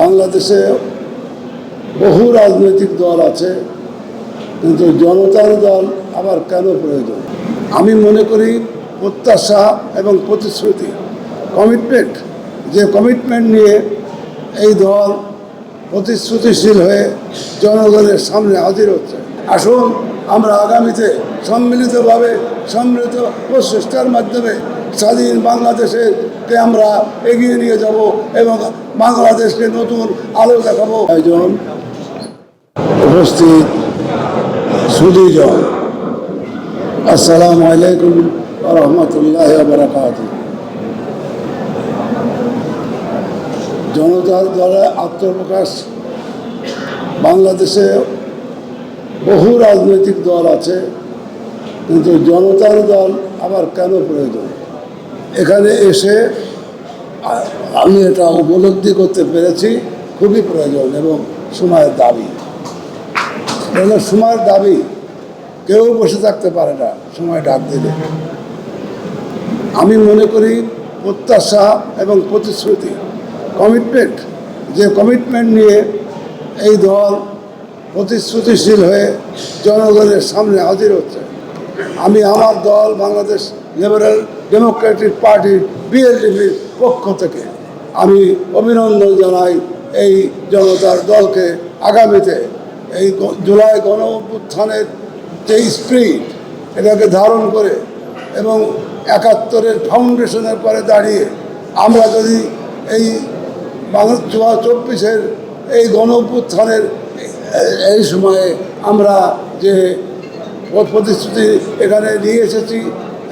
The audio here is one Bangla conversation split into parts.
বাংলাদেশে বহু রাজনৈতিক দল আছে, কিন্তু জনতার দল আবার কেন প্রয়োজন? আমি মনে করি প্রত্যাশা এবং প্রতিশ্রুতি কমিটমেন্ট যে কমিটমেন্ট নিয়ে এই দল প্রতিশ্রুতিশীল হয়ে জনগণের সামনে হাজির হচ্ছে। আসুন, আমরা আগামীতে সম্মিলিতভাবে সম্মিলিত প্রচেষ্টার মাধ্যমে স্বাধীন বাংলাদেশকে আমরা এগিয়ে নিয়ে যাব এবং বাংলাদেশকে নতুন আলো দেখাবো। একজন উপস্থিত সুদীজন। আসসালামু আলাইকুম রহমতুল্লাহ বারাকাত জনতার দলে আত্মপ্রকাশ। বাংলাদেশে বহু রাজনৈতিক দল আছে, কিন্তু জনতার দল আবার কেন প্রয়োজন? এখানে এসে আমি এটা উপলব্ধি করতে পেরেছি, খুবই প্রয়োজন এবং সময়ের দাবি। সময়ের দাবি, কেউ বসে থাকতে পারে না সময় ডাক দিলে। আমি মনে করি প্রত্যাশা এবং প্রতিশ্রুতি, কমিটমেন্ট, যে কমিটমেন্ট নিয়ে এই দল প্রতিশ্রুতিশীল হয়ে জনগণের সামনে হাজির হচ্ছে। আমি আমার দল, বাংলাদেশ লিবারেল ডেমোক্রেটিক পার্টি বিএলডিপির পক্ষ থেকে আমি অভিনন্দন জানাই এই জনতার দলকে আগামীতে এই জুলাই গণ অভ্যুত্থানের যে স্পিরিট এটাকে ধারণ করে এবং একাত্তরের ফাউন্ডেশনের পরে দাঁড়িয়ে আমরা যদি এই বাংলা চব্বিশের এই গণ অভ্যুত্থানের এই সময়ে আমরা যে প্রতিশ্রুতি এখানে নিয়ে এসেছি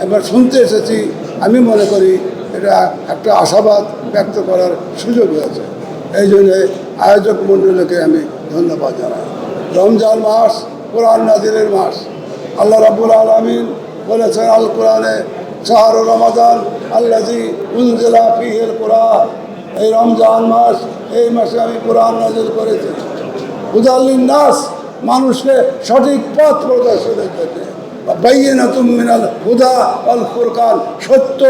একবার শুনতে এসেছি। আমি মনে করি এটা একটা আশাবাদ ব্যক্ত করার সুযোগ হয়েছে। এই জন্যে আয়োজক মণ্ডলীকে আমি ধন্যবাদ জানাই। রমজান মাস, কোরআন নাজিরের মাস। আল্লাহ রাবুল আলমিন বলেছেন, আল কোরআনে, শাহর রমাদান আল্লাজি উনজেলা ফিহেল কোরআন। এই রমজান মাস, এই মাসে আমি কোরআন নাজির করেছি। উদাল্লিন নাস, মানুষকে সঠিক পথ প্রদর্শনের জন্য। মিনাল হুদা সত্য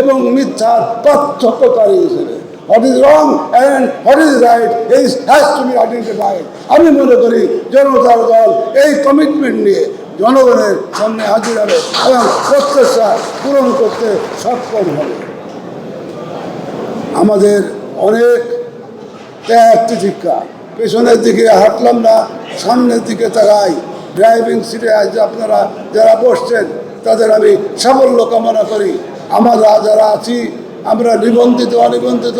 এবং মিথ্যার পার্থক্যকারী হিসেবে। What is wrong and what is right is has to be identified আমি মনে করি, জনতার দল এই কমিটমেন্ট নিয়ে জনগণের সামনে হাজির হবে এবং প্রত্যাশা পূরণ করতে সক্ষম হবে। আমাদের অনেক ত্যাগ তিতিক্ষা। পেছনের দিকে হাঁটলাম না, সামনের দিকে তাকাই। ড্রাইভিং সিটে আজ আপনারা যারা বসছেন, তাদের আমি সাফল্য কামনা করি। আমরা যারা আছি, আমরা নিবন্ধিত, অনিবন্ধিত,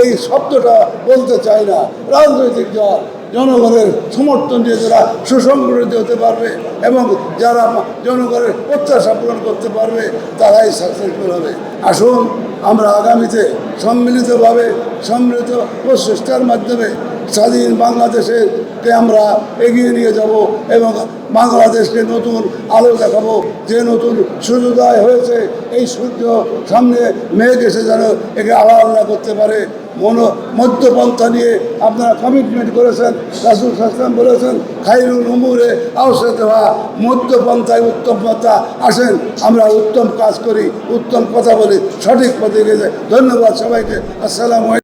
এই শব্দটা বলতে চাই না। রাজনৈতিক দল, জনগণের সমর্থন দিয়ে যারা সুসংগঠিত হতে পারবে এবং যারা জনগণের প্রত্যাশা পূরণ করতে পারবে, তারাই সাকসেসফুল হবে। আসুন, আমরা আগামীতে সম্মিলিতভাবে, সম্মিলিত প্রচেষ্টার মাধ্যমে স্বাধীন বাংলাদেশকে আমরা এগিয়ে নিয়ে যাব এবং বাংলাদেশকে নতুন আলো দেখাবো, যে নতুন সূর্যোদয় হয়েছে, এই সূর্য সামনে মেঘ এসে যেন একে আড়াল না করতে পারে। মন, মধ্যপন্থা নিয়ে আপনারা কমিটমেন্ট করেছেন, রাসুল সাসলাম বলেছেন খাইরুল উমুরে আওসে দেওয়া মধ্যপন্থায় উত্তম পন্থা আসেন, আমরা উত্তম কাজ করি, উত্তম কথা বলি, সঠিক পথে গেছে ধন্যবাদ সবাইকে। আসসালামু